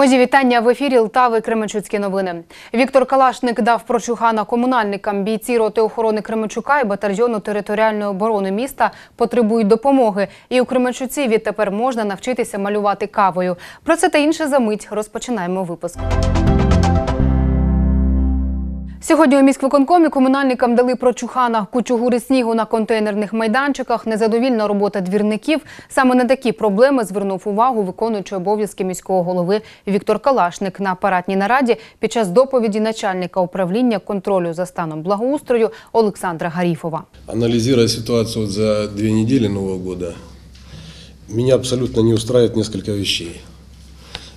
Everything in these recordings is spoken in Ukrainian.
Мої вітання в ефірі Лтави Кременчуцькі новини. Віктор Калашник дав прочухана комунальникам. Бійці роти охорони Кременчука і батальйону територіальної оборони міста потребують допомоги. І у Кременчуці відтепер можна навчитися малювати кавою. Про це та інше за мить розпочинаємо випуск. Сьогодні у міськвиконкомі комунальникам дали прочухана кучугури снігу на контейнерних майданчиках, незадовільна робота двірників. Саме на такі проблеми звернув увагу виконуючий обов'язки міського голови Віктор Калашник на апаратній нараді під час доповіді начальника управління контролю за станом благоустрою Олександра Гаріфова. Анализируя ситуацию вот за две недели Нового года, меня абсолютно не устраивает несколько вещей.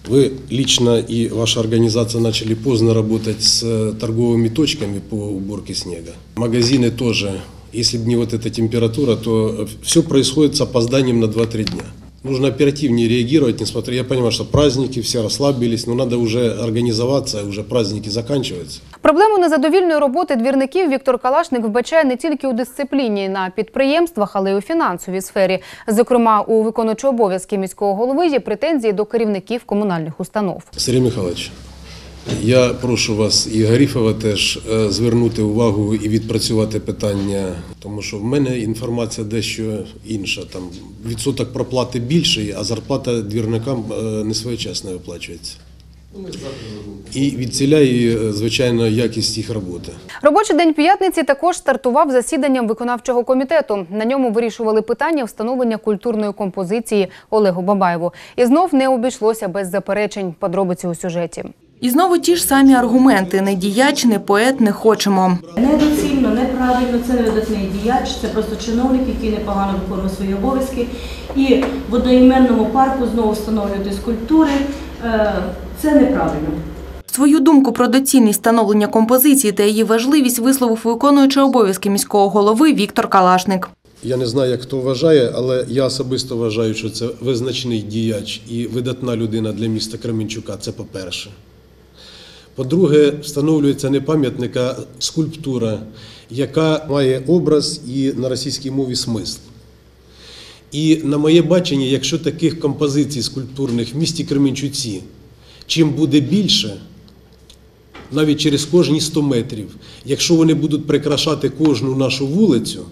Вы лично и ваша организация начали поздно работать с э, торговыми точками по уборке снега. Магазины тоже. Если бы не вот эта температура, то все происходит с опозданием на 2-3 дня. Нужно оперативнее реагировать, несмотря, я понимаю, что праздники, все расслабились, но надо уже организоваться, уже праздники заканчиваются. Проблему незадовільної роботи двірників Віктор Калашник вбачає не тільки у дисципліні на підприємствах, але й у фінансовій сфері. Зокрема, у виконуючого обов'язки міського голови є претензії до керівників комунальних установ. Сергій Михайлович, я прошу вас і Гаріфова теж е, звернути увагу і відпрацювати питання, тому що в мене інформація дещо інша. Там відсоток проплати більший, а зарплата двірникам е, не своєчасно виплачується. І відціляє, е, звичайно, якість їх роботи. Робочий день п'ятниці також стартував засіданням виконавчого комітету. На ньому вирішували питання встановлення культурної композиції Олегу Бабаєву. І знов не обійшлося без заперечень. Подробиці у сюжеті. І знову ті ж самі аргументи: не діяч, не поет, не хочемо. Недоцільно, неправильно, це не видатний діяч, це просто чиновник, який непогано виконує свої обов'язки. І в одноіменному парку знову встановлювати скульптури це неправильно. Свою думку про доцільність встановлення композиції та її важливість висловив виконуючий обов'язки міського голови Віктор Калашник. Я не знаю, як хто вважає, але я особисто вважаю, що це визначний діяч і видатна людина для міста Кременчука. Це по-перше. По-друге, встановлюється не пам'ятник, а скульптура, яка має образ і на російській мові смисл. І на моє бачення, якщо таких композицій скульптурних в місті Кременчуці чим буде більше, навіть через кожні 100 метрів, якщо вони будуть прикрашати кожну нашу вулицю,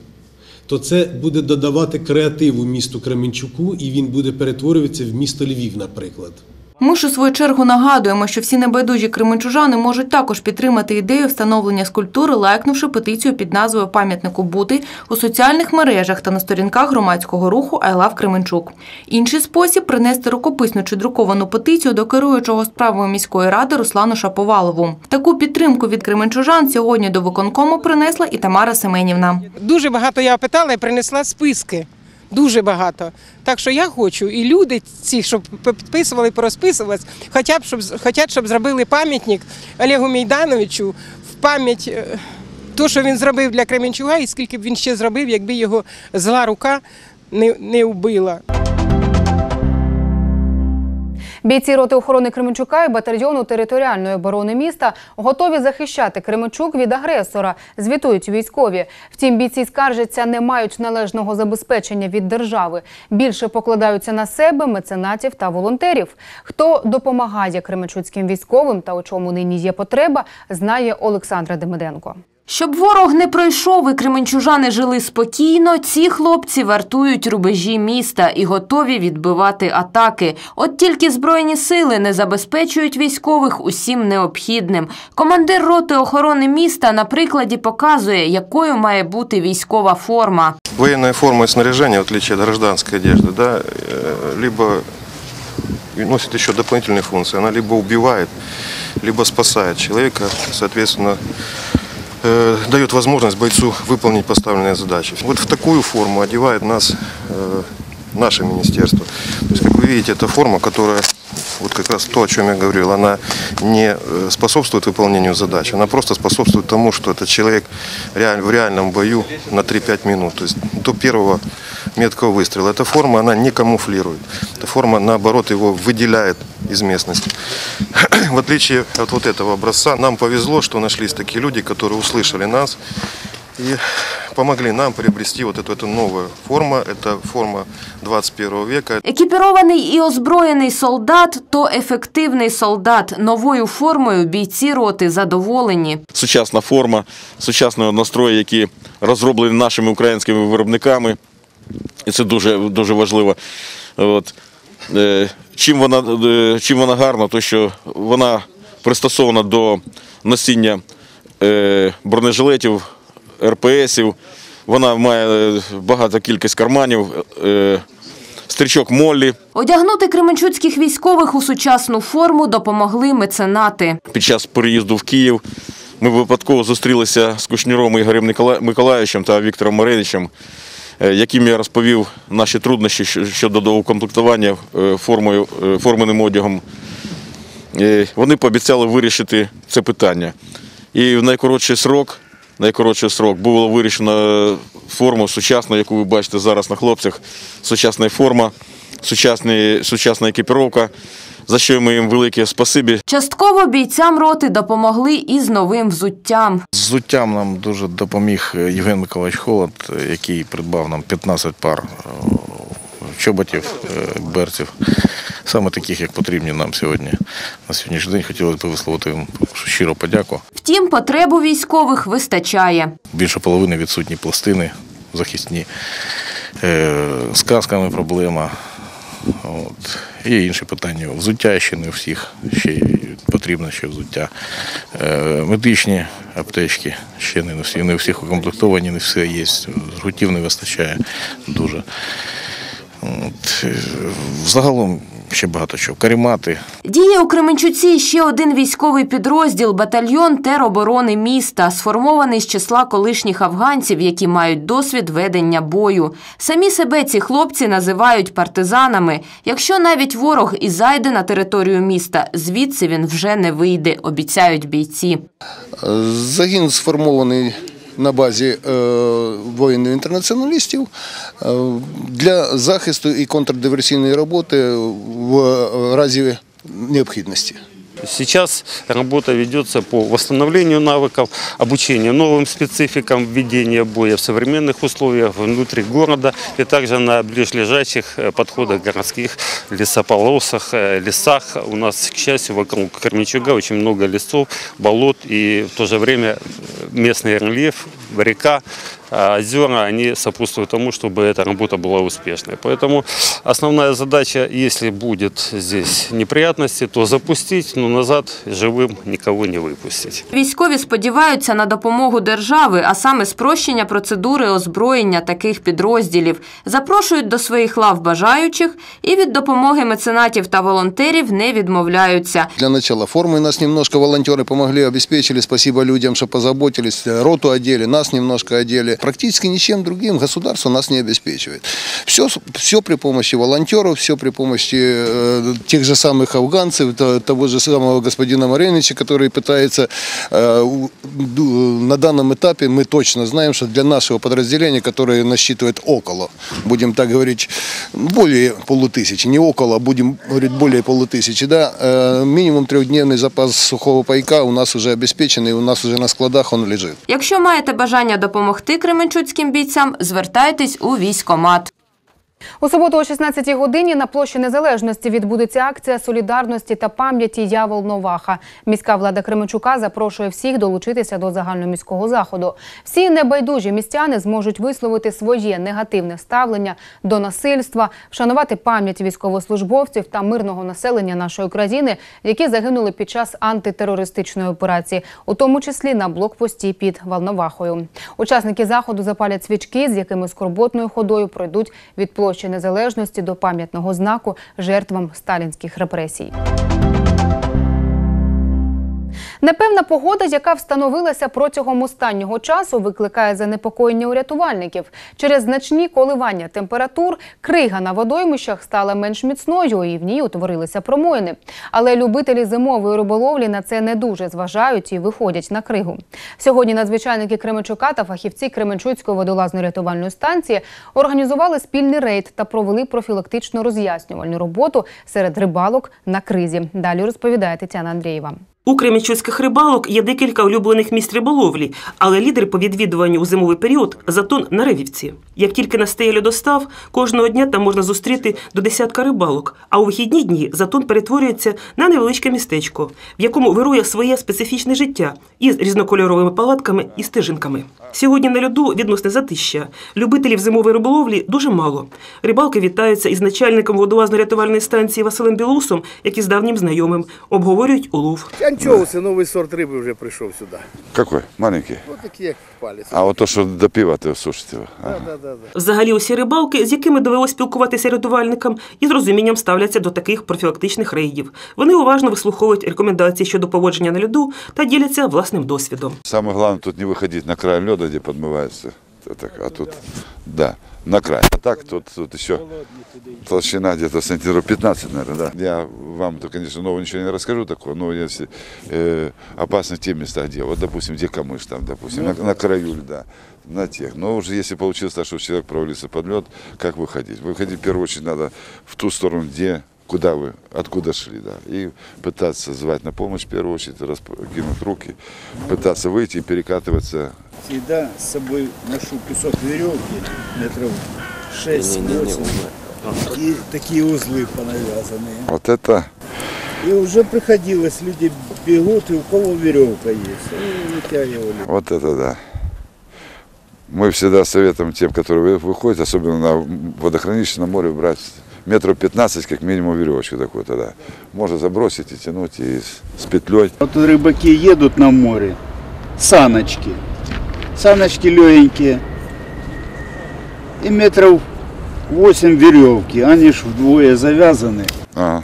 то це буде додавати креативу місту Кременчуку, і він буде перетворюватися в місто Львів, наприклад. Ми ж у свою чергу нагадуємо, що всі небайдужі кременчужани можуть також підтримати ідею встановлення скульптури, лайкнувши петицію під назвою Пам'ятнику бути у соціальних мережах та на сторінках громадського руху «I love Кременчук. Інший спосіб принести рукописну чи друковану петицію до керуючого справою міської ради Руслану Шаповалову. Таку підтримку від кременчужан сьогодні до виконкому принесла і Тамара Семенівна. Дуже багато я питала і принесла списки. Дуже багато. Так що я хочу, і люди ці, щоб підписували, порозписувалися, хоча б щоб хочуть, щоб зробили пам'ятник Олегу Мейдановичу в пам'ять е, то, що він зробив для Кременчуга, і скільки б він ще зробив, якби його зла рука не, не вбила. Бійці роти охорони Кременчука і батальйону територіальної оборони міста готові захищати Кременчук від агресора. Звітують військові. Втім, бійці скаржаться, не мають належного забезпечення від держави. Більше покладаються на себе, меценатів та волонтерів. Хто допомагає кременчуцьким військовим та у чому нині є потреба, знає Олександра Демиденко. Щоб ворог не пройшов і кременчужани жили спокійно, ці хлопці вартують рубежі міста і готові відбивати атаки. От тільки збройні сили не забезпечують військових усім необхідним. Командир роти охорони міста на прикладі показує, якою має бути військова форма. Военная форма и снаряжение, в отличие от гражданской одежды, да, э, либо носит еще дополнительные функции. Она либо убивает, либо спасает человека, соответственно, э, дает возможность бойцу выполнить поставленные задачи. Вот в такую форму одевает нас э, наше министерство. То есть, как вы видите, это форма, которая, вот как раз то, о чем я говорил, она не э, способствует выполнению задач, она просто способствует тому, что этот человек реаль- в реальном бою на 3-5 минут, то есть до первого меткого выстрела. Эта форма, она не камуфлирует. Эта форма, наоборот, его выделяет из местности. В отличие от вот этого образца, нам повезло, что нашлись такие люди, которые услышали нас и помогли нам приобрести вот эту, эту новую форму. Это форма 21 века. Екіпірований і озброєний солдат то ефективний солдат. Новою формою бійці роти задоволені. сучасна форма, сучасні настрої, які розроблені нашими українськими виробниками. І це дуже, дуже важливо. От. Чим вона, е, чим вона гарна, то що вона пристосована до носіння е, бронежилетів, РПСів. Вона має е, багато кількість карманів, стрічок Моллі. Одягнути кременчуцьких військових у сучасну форму допомогли меценати. Під час переїзду в Київ ми випадково зустрілися з Кушніром Ігорем Миколаївичем та Віктором Мариничем, е, яким я розповів наші труднощі щодо доукомплектування е, формою, е, форменим одягом. Е, Вони пообіцяли вирішити це питання. І в найкоротший срок, найкоротший срок було вирішено форму сучасну, яку ви бачите зараз на хлопцях. Сучасна форма, сучасна екіпіровка, за що ми їм велике спасибі. Частково бійцям роти допомогли і з новим взуттям. З взуттям нам дуже допоміг Євген Миколаївич Холод, який придбав нам 15 пар е, чоботів, е, берців, саме таких, як потрібні нам сьогодні. На сьогоднішній день хотілося б висловити їм щиро подяку. Втім, потребу військових вистачає. Більше половини відсутні пластини захисні, е, з касками проблема. От. І інші питання. Взуття ще не всіх, ще потрібно ще взуття. Е, медичні аптечки ще не всі, не всіх укомплектовані, не все є. Згутів не вистачає дуже. От. е, Загалом ще багато чого. Карімати. Діє у Кременчуці ще один військовий підрозділ батальйон тероборони міста, сформований з числа колишніх афганців, які мають досвід ведення бою. Самі себе ці хлопці називають партизанами. Якщо навіть ворог і зайде на територію міста, звідси він вже не вийде, обіцяють бійці. Загін сформований на базі е, воїнів-інтернаціоналістів е, для захисту і контрдиверсійної роботи в е, разі необхідності. Сейчас работа ведется по восстановлению навыков, обучению новым спецификам ведения боя в современных условиях внутри города и также на ближайших э, подходах городских лесополосах, э, лесах. У нас, к счастью, вокруг Кременчуга очень много лесов, болот и в то же время э, местный рельеф, река, озера, они сопутствуют тому, чтобы эта работа была успешной. Поэтому основная задача, если будет здесь неприятности, то запустить, но назад живым никого не выпустить. Військові сподіваються на допомогу держави, а саме спрощення процедури озброєння таких підрозділів. Запрошують до своїх лав бажаючих і від допомоги меценатів та волонтерів не відмовляються. Для начала формы нас немножко волонтеры помогли, обеспечили. Спасибо людям, что позаботились. Роту одели, нас немножко одели. Практически ничем другим государство нас не обеспечивает. Все, все при помощи волонтеров, все при помощи э, тех же самых афганцев, то- того же самого господина Маренича, который пытается э, у- ду- на данном этапе мы точно знаем, что для нашего подразделения, которое насчитывает около, будем так говорить, более полутысячи, не около, а будем говорить более полутысячи, да, э, минимум трехдневный запас сухого пайка у нас уже обеспеченный, у нас уже на складах он лежит. Якщо маєте бажання допомогти кременчуцьким бійцям, звертайтесь у військомат. У суботу о 16-й годині на площі Незалежності відбудеться акція солідарності та пам'яті Я Волноваха. Міська влада Кременчука запрошує всіх долучитися до загальноміського заходу. Всі небайдужі містяни зможуть висловити своє негативне ставлення до насильства, вшанувати пам'ять військовослужбовців та мирного населення нашої країни, які загинули під час антитерористичної операції, у тому числі на блокпості під Волновахою. Учасники заходу запалять свічки, з якими скорботною ходою пройдуть від площі Незалежності до пам'ятного знаку жертвам сталінських репресій. Непевна погода, яка встановилася протягом останнього часу, викликає занепокоєння у рятувальників. Через значні коливання температур крига на водоймищах стала менш міцною і в ній утворилися промоїни. Але любителі зимової риболовлі на це не дуже зважають і виходять на кригу. Сьогодні надзвичайники Кременчука та фахівці Кременчуцької водолазно-рятувальної станції організували спільний рейд та провели профілактично роз'яснювальну роботу серед рибалок на кризі. Далі розповідає Тетяна Андрієва. У кремічуцьких рибалок є декілька улюблених місць риболовлі, але лідер по відвідуванню у зимовий період затон на Ревівці. Як тільки настає льодостав, кожного дня там можна зустріти до десятка рибалок, а у вихідні дні затон перетворюється на невеличке містечко, в якому вирує своє специфічне життя із різнокольоровими палатками і стежинками. Сьогодні на льоду відносне затища. Любителів зимової риболовлі дуже мало. Рибалки вітаються із начальником водолазно-рятувальної станції Василем Білусом, як і з давнім знайомим, обговорюють улов. Анчоуси, новий сорт риби вже прийшов сюди. Какой? Маленький? Ось такі, як палець. А вот то, что до пива ты сушите его. Да, да, да, да. Взагалі, усі рибалки, з якими довелось спілкуватися рятувальникам, із розумінням ставляться до таких профілактичних рейдів. Вони уважно вислуховують рекомендації щодо поводження на льоду та діляться власним досвідом. Самое главное тут не выходить на край льда, где подмывается. Это так, А тут, да, На край. А так тут, тут еще толщина где-то сантиметров 15, наверное, да. Я вам, то, конечно, нового ничего не расскажу такого, но если э, опасно те места, где, вот, допустим, где камыш, там, допустим, на, на краю льда, на тех. Но уже если получилось так, что человек провалился под лед, как выходить? Выходить в первую очередь надо в ту сторону, где куда вы, откуда шли, да, и пытаться звать на помощь в первую очередь, раскинуть руки, пытаться выйти и перекатываться. Всегда з собою ношу кусок веревки метров 6-8. И такие узлы понавязанные. Вот это, И уже приходилось, люди бегут, и у кого веревка есть. И вытягивали. вот это да. Мы всегда советуем тем, которые вы- выходят, особенно на водохранилище, на море, брать метров 15, как минимум, веревочку такую тогда. Можно забросить и тянуть, и с, с петлей. Вот рыбаки едут на море, саночки. Саночки легенькие. И метров 8 веревки, они ж вдвое завязаны. А,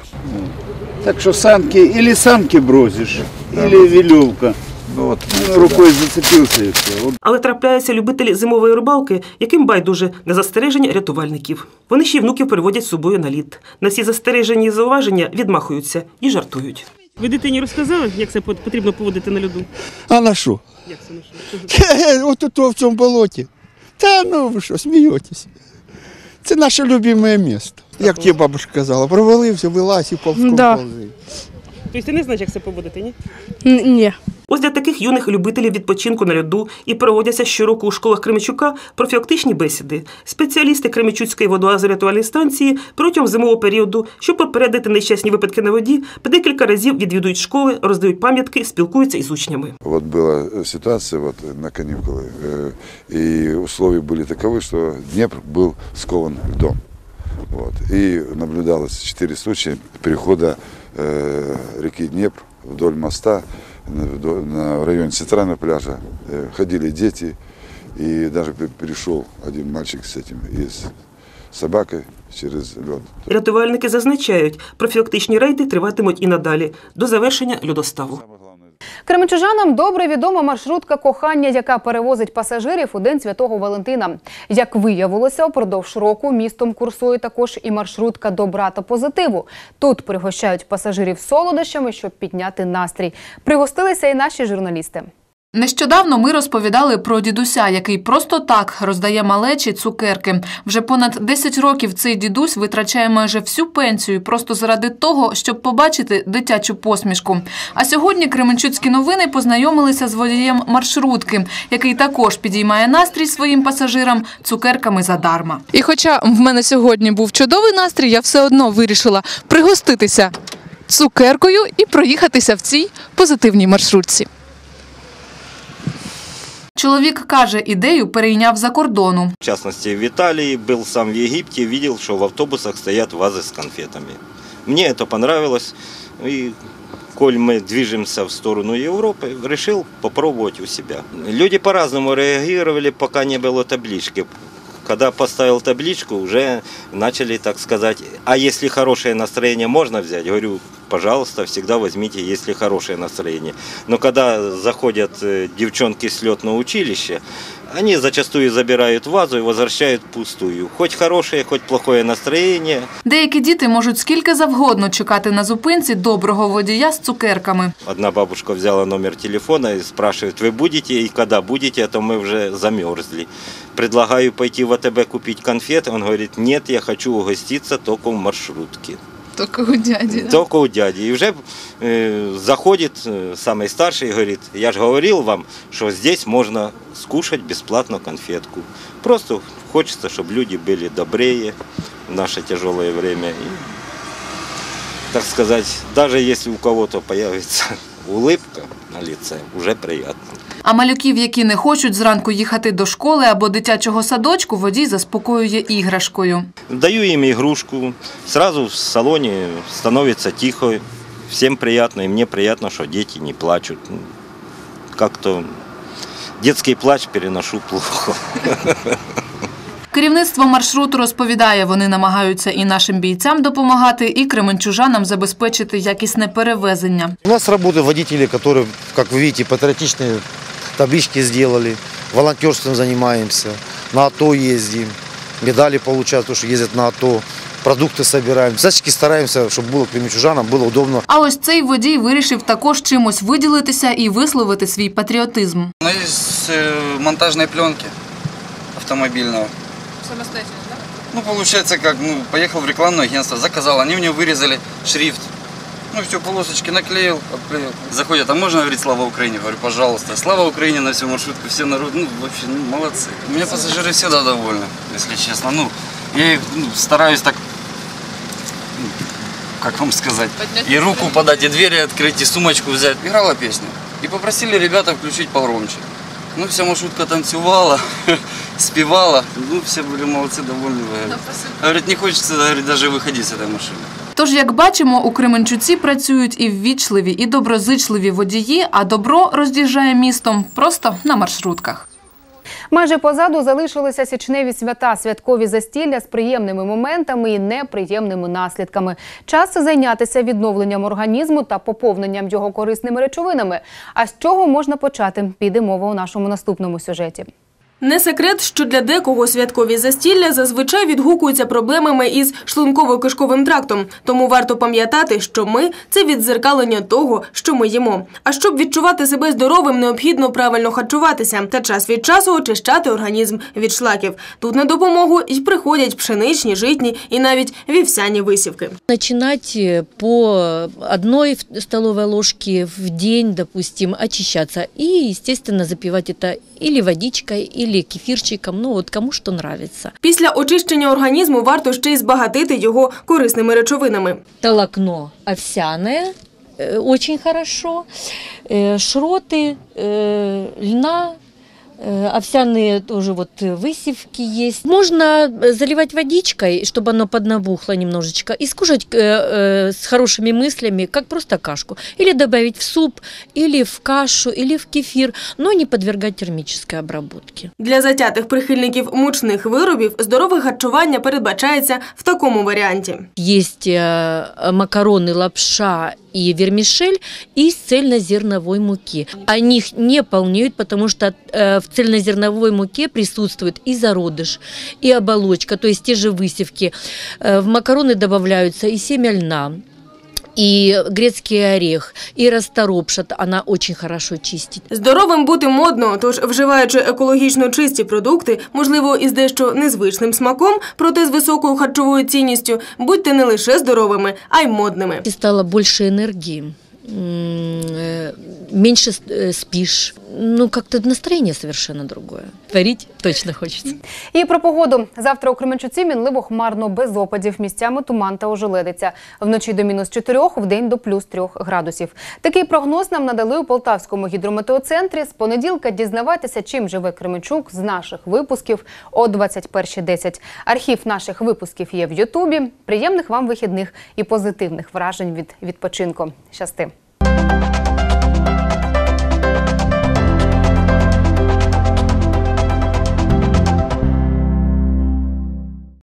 Так что санки, или санки бросишь, или веревка. Ну вот, Рукой зацепился и все. Вот Але трапляються любителі зимової рибалки, яким байдуже на застереження рятувальників. Вони ще й внуків переводять з собою на лід. На всі застереження і зауваження відмахуються і жартують. Ви дитині розказали, як це потрібно поводити на льоду? А на що? Як це на що? От тут в цьому болоті. Та ну ви що, смієтесь. Це наше любиме місто. Як тебе бабушка казала, провалився, вилазь і повзком Да. повзи. Тобто ти не знаєш, як це поводити, ні? Ні. Ось для таких юних любителів відпочинку на льоду і проводяться щороку у школах Кременчука профілактичні бесіди. Спеціалісти Кременчуцької водолазно-рятувальної станції протягом зимового періоду, щоб попередити нещасні випадки на воді, по декілька разів відвідують школи, роздають пам'ятки, спілкуються із учнями. Вот была ситуация вот на каникулы, э, и условия были таковы, что Днепр был скован льдом. Вот. И наблюдалось четыре случая перехода э, реки Днепр вдоль моста на, районе центрального пляжа. Э, ходили дети, и даже пе- перешел один мальчик с этим, из собаки через лед. Рятувальники зазначають, профілактичні рейди триватимуть і надалі до завершення льодоставу. Кременчужанам добре відома маршрутка кохання, яка перевозить пасажирів у день святого Валентина. Як виявилося, упродовж року містом курсує також і маршрутка добра та позитиву. Тут пригощають пасажирів солодощами, щоб підняти настрій. Пригостилися і наші журналісти. Нещодавно ми розповідали про дідуся, який просто так роздає малечі цукерки. Вже понад 10 років цей дідусь витрачає майже всю пенсію просто заради того, щоб побачити дитячу посмішку. А сьогодні Кременчуцькі новини познайомилися з водієм маршрутки, який також підіймає настрій своїм пасажирам цукерками задарма. І хоча в мене сьогодні був чудовий настрій, я все одно вирішила пригоститися цукеркою і проїхатися в цій позитивній маршрутці. Чоловік каже, ідею перейняв за кордону. В частности, в Италии, был сам в Египте, видел, что в автобусах стоят вазы с конфетами. Мне это понравилось, и коль мы движемся в сторону Европы, решил попробовать у себя. Люди по-разному реагировали, пока не было таблички. Когда поставил табличку, уже начали, так сказать, а если хорошее настроение можно взять? Говорю, пожалуйста, всегда возьмите, если хорошее настроение. Но когда заходят э, девчонки с летного училища, они зачастую забирают вазу и возвращают пустую. Хоть хорошее, хоть плохое настроение. Деякі діти можуть скільки завгодно чекати на зупинці доброго водія з цукерками. Одна бабушка взяла номер телефона и спрашивает, вы будете и когда будете, а то мы уже замерзли. Предлагаю пойти в АТБ купить конфеты. Он говорит, нет, я хочу угоститься только в маршрутке. Тільки у дяді. да? только у дяди. И уже э, заходит э, самый старший и говорит, я же говорил вам, что здесь можно скушать бесплатно конфетку. Просто хочется, чтобы люди были добрее в наше тяжелое время. И, так сказать, даже если у кого-то появится улыбка на лице, уже приятно. А малюків, які не хочуть зранку їхати до школи або дитячого садочку, водій заспокоює іграшкою. Даю им игрушку, сразу в салоне становится тихо, всем приятно, и мне приятно, что дети не плачут. Ну, Как-то детский плач переношу плохо. Керівництво маршруту розповідає, вони намагаються і нашим бійцям допомагати, і кременчужанам забезпечити якісне перевезення. У нас работают водители, которые, как вы видите, патриотичные таблички сделали, волонтерством занимаемся, на АТО ездим, медали получают, потому что ездят на АТО, продукты собираем. Всячески стараемся, чтобы было кременчужанам, было удобно. А ось цей водій вирішив також чимось виділитися і висловити свій патріотизм. У нас есть э, монтажные пленки автомобильного. Самостоятельно, так? Ну, получается, как, ну, поехал в рекламное агентство, заказал, они мне вырезали шрифт. Ну, все, полосочки наклеил, обклеил. Заходят, а можно говорить «Слава Украине?» Говорю, пожалуйста. «Слава Украине» на всю маршрутку, все народ, ну, вообще, ну, молодцы. У меня пассажиры всегда довольны, если честно. Ну, я их ну, стараюсь так, ну, как вам сказать, Поднять и руку подать, и двери открыть, и сумочку взять. Играла песня. И попросили ребята включить погромче. Ну, вся маршрутка танцевала, спевала. Ну, все были молодцы, довольны. Говорят, Говорит, не хочется говорит, даже выходить с этой машины. Тож, як бачимо, у Кременчуці працюють і ввічливі, і доброзичливі водії, а добро роз'їжджає містом просто на маршрутках. Майже позаду залишилися січневі свята, святкові застілля з приємними моментами і неприємними наслідками. Час зайнятися відновленням організму та поповненням його корисними речовинами. А з чого можна почати? Піде мова у нашому наступному сюжеті. Не секрет, що для декого святкові застілля зазвичай відгукуються проблемами із шлунково-кишковим трактом. Тому варто пам'ятати, що ми це віддзеркалення того, що ми їмо. А щоб відчувати себе здоровим, необхідно правильно харчуватися та час від часу очищати організм від шлаків. Тут на допомогу й приходять пшеничні, житні і навіть вівсяні висівки. Начинать э, по одной в- столовой ложке в день, допустим, очищаться. И, естественно, запивать это или водичкой, или кефирчиком, ну вот кому что нравится. Після очищення організму варто ще й збагатити його корисними речовинами. Толокно овсяное, э, очень хорошо, Э, шроты, э, льна, э, овсяные тоже вот э, высевки есть. Можно э, заливать водичкой, чтобы оно поднабухло немножечко, и скушать э, э, с хорошими мыслями, как просто кашку. Или добавить в суп, или в кашу, или в кефир, но не подвергать термической обработке. Для затятих прихильників мучних виробів здорове харчування передбачається в такому варіанті. Есть э, макароны, лапша и вермишель из цельнозерновой муки. Они их не полнеют, потому что э, в цельнозерновой муке присутствует и зародыш, и оболочка, то есть те же высевки. Э, в макароны добавляются и семя льна, и грецкий орех, и расторопшат. Она очень хорошо чистит. Здоровим бути модно, тож вживаючи екологічно чисті продукти, можливо, із дещо незвичним смаком, проте з високою харчовою цінністю, будьте не лише здоровими, а й модними. И стало больше энергии, м, э, Ну, как-то настроение совершенно другое. Творить точно хочется. І про погоду. Завтра у Кременчуці мінливо хмарно без опадів. Місцями туман та ожеледиця. Вночі до мінус 4, вдень до плюс 3 градусів. Такий прогноз нам надали у Полтавському гідрометеоцентрі. З понеділка дізнавайтеся, чим живе Кременчук з наших випусків о 21.10. Архів наших випусків є в Ютубі. Приємних вам вихідних і позитивних вражень від відпочинку. Щасти!